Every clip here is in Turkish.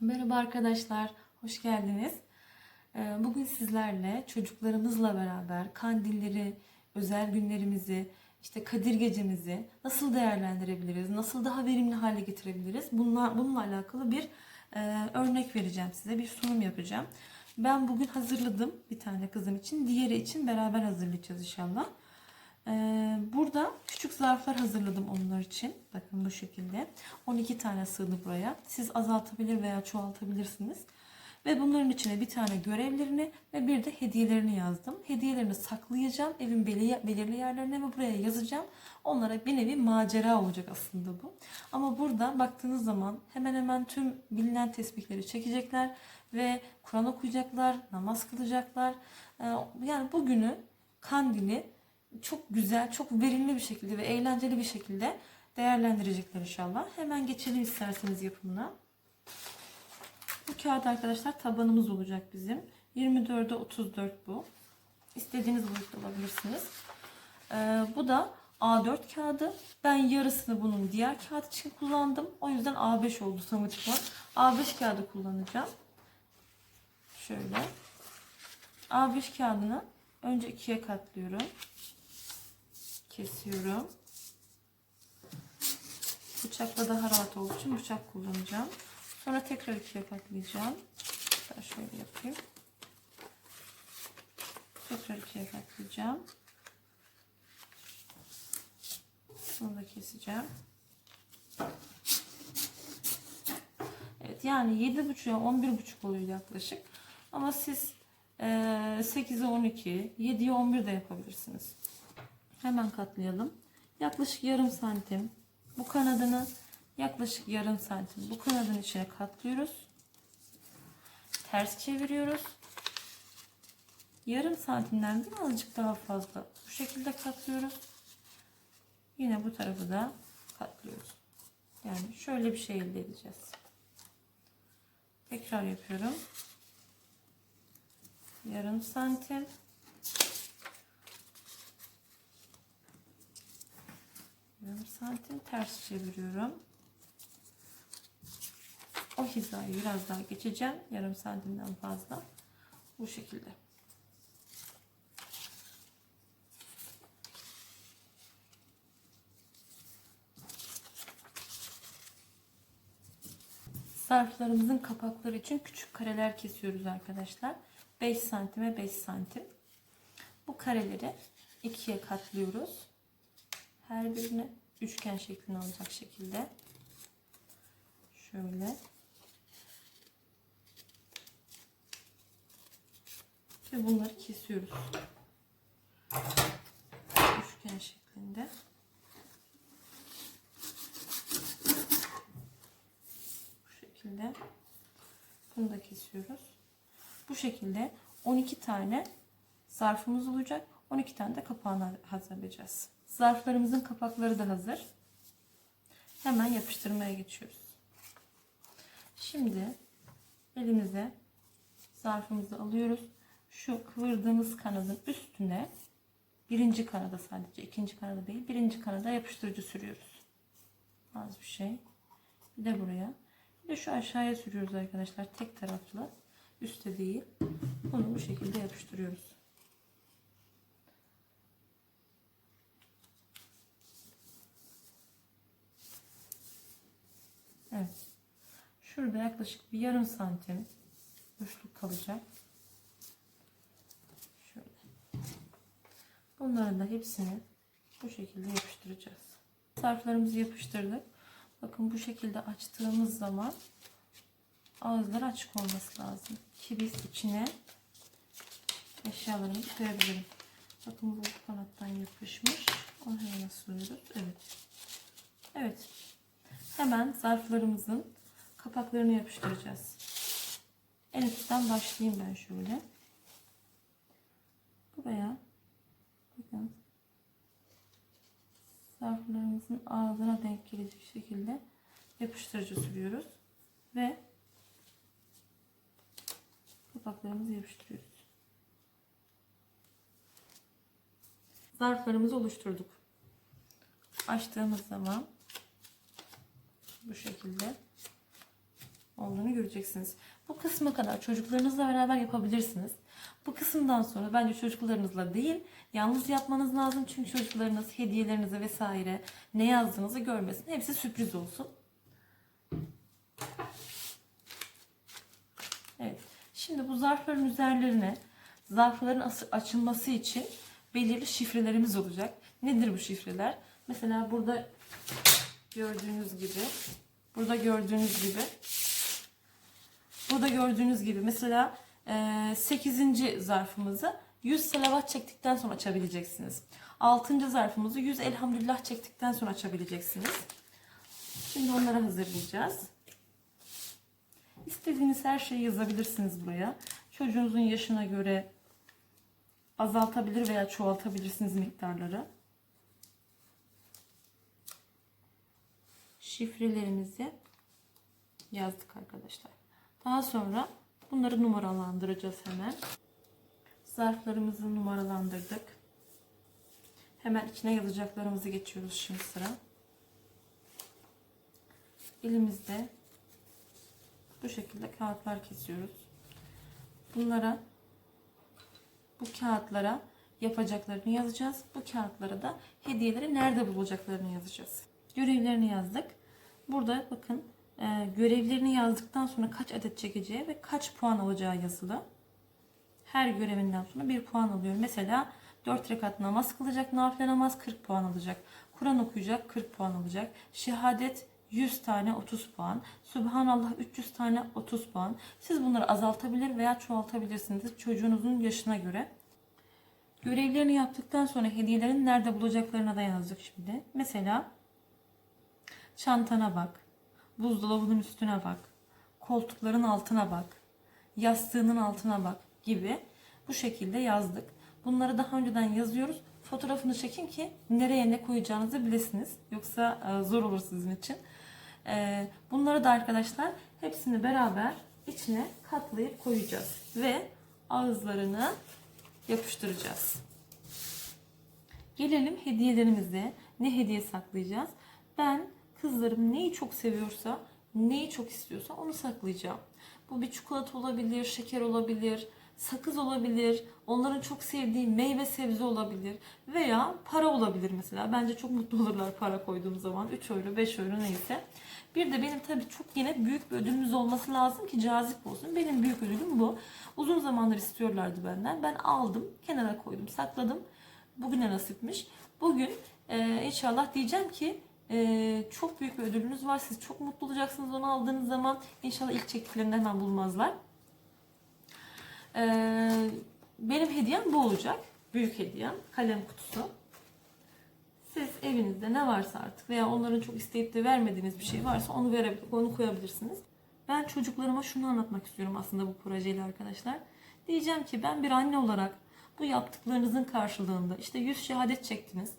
Merhaba arkadaşlar, hoş geldiniz. Ee, Bugün sizlerle çocuklarımızla beraber kandilleri, özel günlerimizi, işte Kadir Gecemizi nasıl değerlendirebiliriz, nasıl daha verimli hale getirebiliriz? Bununla, bununla alakalı bir e, örnek vereceğim size, bir sunum yapacağım. Ben bugün hazırladım bir tane kızım için, diğeri için beraber hazırlayacağız inşallah. Ee, Burada küçük zarflar hazırladım onlar için. Bakın bu şekilde. 12 tane sığdı buraya. Siz azaltabilir veya çoğaltabilirsiniz. Ve bunların içine bir tane görevlerini ve bir de hediyelerini yazdım. Hediyelerini saklayacağım evin beli- belirli yerlerine ve buraya yazacağım. Onlara bir nevi macera olacak aslında bu. Ama burada baktığınız zaman hemen hemen tüm bilinen tesbihleri çekecekler ve Kur'an okuyacaklar, namaz kılacaklar. Ee, Yani bugünü, kandili çok güzel, çok verimli bir şekilde ve eğlenceli bir şekilde değerlendirecekler inşallah. Hemen geçelim isterseniz yapımına. Bu kağıt arkadaşlar tabanımız olacak bizim. 24'e 34 bu. İstediğiniz boyutta alabilirsiniz. Ee, bu da A4 kağıdı. Ben yarısını bunun diğer kağıt için kullandım. O yüzden A5 oldu sonuçta. A5 kağıdı kullanacağım. Şöyle. A5 kağıdını önce ikiye katlıyorum kesiyorum. Bıçakla daha rahat olduğu için bıçak kullanacağım. Sonra tekrar ikiye katlayacağım. Ben şöyle yapayım. Tekrar ikiye katlayacağım. Bunu da keseceğim. Evet yani 7.5'a 11.5 oluyor yaklaşık. Ama siz 8'e 12, 7'ye 11 de yapabilirsiniz. Hemen katlayalım. Yaklaşık yarım santim. Bu kanadını yaklaşık yarım santim. Bu kanadın içine katlıyoruz. Ters çeviriyoruz. Yarım santimden birazcık daha fazla bu şekilde katlıyoruz. Yine bu tarafı da katlıyoruz. Yani şöyle bir şey elde edeceğiz. Tekrar yapıyorum. Yarım santim. Yarım santim ters çeviriyorum. O hizayı biraz daha geçeceğim. Yarım santimden fazla. Bu şekilde. Zarflarımızın kapakları için küçük kareler kesiyoruz arkadaşlar. 5 santime 5 santim. Bu kareleri ikiye katlıyoruz. Her birini üçgen şeklinde olacak şekilde. Şöyle. Ve bunları kesiyoruz. Üçgen şeklinde. Bu şekilde. Bunu da kesiyoruz. Bu şekilde 12 tane zarfımız olacak. 12 tane de kapağını hazırlayacağız. Zarflarımızın kapakları da hazır. Hemen yapıştırmaya geçiyoruz. Şimdi elimize zarfımızı alıyoruz. Şu kıvırdığımız kanadın üstüne birinci kanada sadece ikinci kanada değil birinci kanada yapıştırıcı sürüyoruz. Az bir şey. Bir de buraya. Bir de şu aşağıya sürüyoruz arkadaşlar tek taraflı. Üste değil. Bunu bu şekilde yapıştırıyoruz. Evet. Şurada yaklaşık bir yarım santim boşluk kalacak. Şöyle. Bunların da hepsini bu şekilde yapıştıracağız. Sarflarımızı yapıştırdık. Bakın bu şekilde açtığımız zaman ağızları açık olması lazım. Ki biz içine eşyalarımızı koyabilirim. Bakın bu kanattan yapışmış. Onu hemen asıyoruz. Evet. Evet. Hemen zarflarımızın kapaklarını yapıştıracağız. En üstten başlayayım ben şöyle. Buraya bakın zarflarımızın ağzına denk gelecek şekilde yapıştırıcı sürüyoruz ve kapaklarımızı yapıştırıyoruz. Zarflarımızı oluşturduk. Açtığımız zaman bu şekilde olduğunu göreceksiniz. Bu kısma kadar çocuklarınızla beraber yapabilirsiniz. Bu kısımdan sonra bence çocuklarınızla değil, yalnız yapmanız lazım. Çünkü çocuklarınız hediyelerinizi vesaire ne yazdığınızı görmesin. Hepsi sürpriz olsun. Evet. Şimdi bu zarfların üzerlerine zarfların as- açılması için belirli şifrelerimiz olacak. Nedir bu şifreler? Mesela burada gördüğünüz gibi burada gördüğünüz gibi burada gördüğünüz gibi mesela 8. zarfımızı 100 salavat çektikten sonra açabileceksiniz. 6. zarfımızı 100 elhamdülillah çektikten sonra açabileceksiniz. Şimdi onları hazırlayacağız. İstediğiniz her şeyi yazabilirsiniz buraya. Çocuğunuzun yaşına göre azaltabilir veya çoğaltabilirsiniz miktarları. Şifrelerimizi yazdık arkadaşlar. Daha sonra bunları numaralandıracağız hemen. Zarflarımızı numaralandırdık. Hemen içine yazacaklarımızı geçiyoruz şimdi sıra. Elimizde bu şekilde kağıtlar kesiyoruz. Bunlara bu kağıtlara yapacaklarını yazacağız. Bu kağıtlara da hediyeleri nerede bulacaklarını yazacağız. Görevlerini yazdık. Burada bakın görevlerini yazdıktan sonra kaç adet çekeceği ve kaç puan alacağı yazılı. Her görevinden sonra bir puan alıyor. Mesela 4 rekat namaz kılacak, nafile namaz 40 puan alacak. Kur'an okuyacak 40 puan alacak. Şehadet 100 tane 30 puan. Subhanallah 300 tane 30 puan. Siz bunları azaltabilir veya çoğaltabilirsiniz çocuğunuzun yaşına göre. Görevlerini yaptıktan sonra hediyelerin nerede bulacaklarına da yazdık şimdi. Mesela çantana bak, buzdolabının üstüne bak, koltukların altına bak, yastığının altına bak gibi bu şekilde yazdık. Bunları daha önceden yazıyoruz. Fotoğrafını çekin ki nereye ne koyacağınızı bilesiniz. Yoksa e, zor olur sizin için. E, Bunları da arkadaşlar hepsini beraber içine katlayıp koyacağız. Ve ağızlarını yapıştıracağız. Gelelim hediyelerimize. Ne hediye saklayacağız? Ben kızlarım neyi çok seviyorsa, neyi çok istiyorsa onu saklayacağım. Bu bir çikolata olabilir, şeker olabilir, sakız olabilir, onların çok sevdiği meyve sebze olabilir veya para olabilir mesela. Bence çok mutlu olurlar para koyduğum zaman. 3 euro, 5 euro neyse. Bir de benim tabii çok yine büyük bir ödülümüz olması lazım ki cazip olsun. Benim büyük ödülüm bu. Uzun zamandır istiyorlardı benden. Ben aldım, kenara koydum, sakladım. Bugüne nasipmiş. Bugün e, inşallah diyeceğim ki e, çok büyük bir ödülünüz var. Siz çok mutlu olacaksınız onu aldığınız zaman. İnşallah ilk çektiklerinde hemen bulmazlar. E, benim hediyem bu olacak. Büyük hediyem. Kalem kutusu. Siz evinizde ne varsa artık veya onların çok isteyip de vermediğiniz bir şey varsa onu verebilir, onu koyabilirsiniz. Ben çocuklarıma şunu anlatmak istiyorum aslında bu projeyle arkadaşlar. Diyeceğim ki ben bir anne olarak bu yaptıklarınızın karşılığında işte 100 şehadet çektiniz.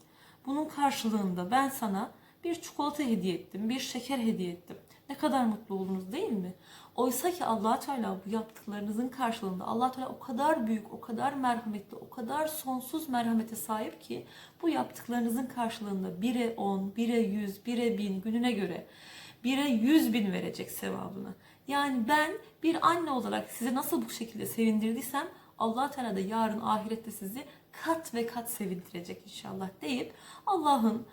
Bunun karşılığında ben sana bir çikolata hediye ettim, bir şeker hediye ettim. Ne kadar mutlu oldunuz değil mi? Oysa ki allah Teala bu yaptıklarınızın karşılığında allah Teala o kadar büyük, o kadar merhametli, o kadar sonsuz merhamete sahip ki bu yaptıklarınızın karşılığında 1'e 10, 1'e 100, 1'e 1000 gününe göre 1'e 100 bin verecek sevabını. Yani ben bir anne olarak size nasıl bu şekilde sevindirdiysem allah Teala da yarın ahirette sizi kat ve kat sevindirecek inşallah deyip Allah'ın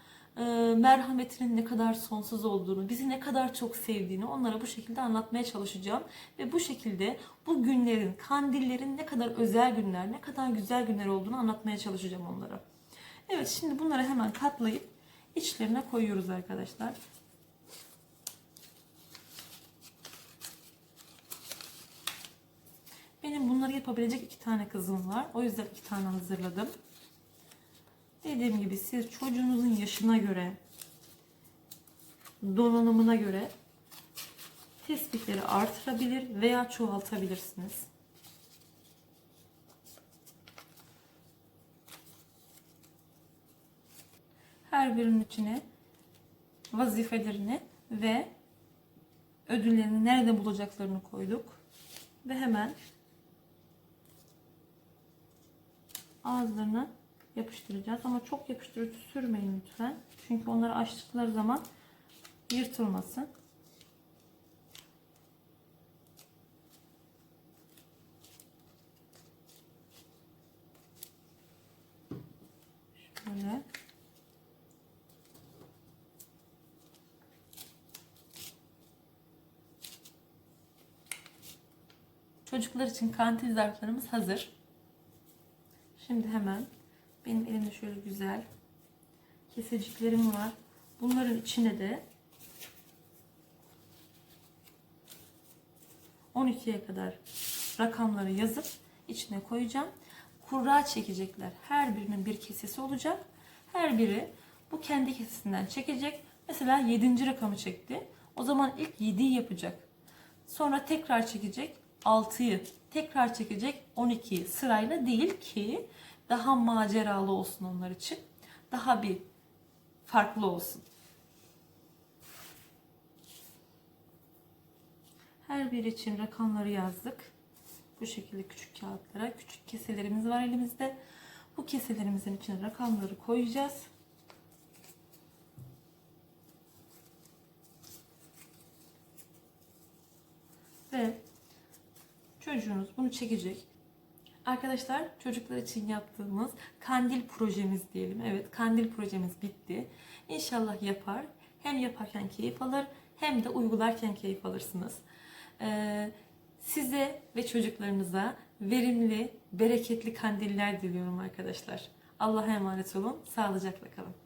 merhametinin ne kadar sonsuz olduğunu, bizi ne kadar çok sevdiğini onlara bu şekilde anlatmaya çalışacağım. Ve bu şekilde bu günlerin, kandillerin ne kadar özel günler, ne kadar güzel günler olduğunu anlatmaya çalışacağım onlara. Evet şimdi bunları hemen katlayıp içlerine koyuyoruz arkadaşlar. Benim bunları yapabilecek iki tane kızım var. O yüzden iki tane hazırladım. Dediğim gibi siz çocuğunuzun yaşına göre, donanımına göre tespitleri artırabilir veya çoğaltabilirsiniz. Her birinin içine vazifelerini ve ödüllerini nerede bulacaklarını koyduk. Ve hemen ağızlarını yapıştıracağız. Ama çok yapıştırıcı sürmeyin lütfen. Çünkü onları açtıkları zaman yırtılmasın. Şöyle. Çocuklar için kantil zarflarımız hazır. Şimdi hemen benim elimde şöyle güzel keseciklerim var. Bunların içine de 12'ye kadar rakamları yazıp içine koyacağım. Kurra çekecekler. Her birinin bir kesesi olacak. Her biri bu kendi kesesinden çekecek. Mesela 7. rakamı çekti. O zaman ilk 7'yi yapacak. Sonra tekrar çekecek 6'yı. Tekrar çekecek 12'yi. Sırayla değil ki daha maceralı olsun onlar için. Daha bir farklı olsun. Her biri için rakamları yazdık. Bu şekilde küçük kağıtlara küçük keselerimiz var elimizde. Bu keselerimizin içine rakamları koyacağız. Ve çocuğunuz bunu çekecek. Arkadaşlar çocuklar için yaptığımız kandil projemiz diyelim. Evet kandil projemiz bitti. İnşallah yapar. Hem yaparken keyif alır hem de uygularken keyif alırsınız. Ee, size ve çocuklarınıza verimli, bereketli kandiller diliyorum arkadaşlar. Allah'a emanet olun. Sağlıcakla kalın.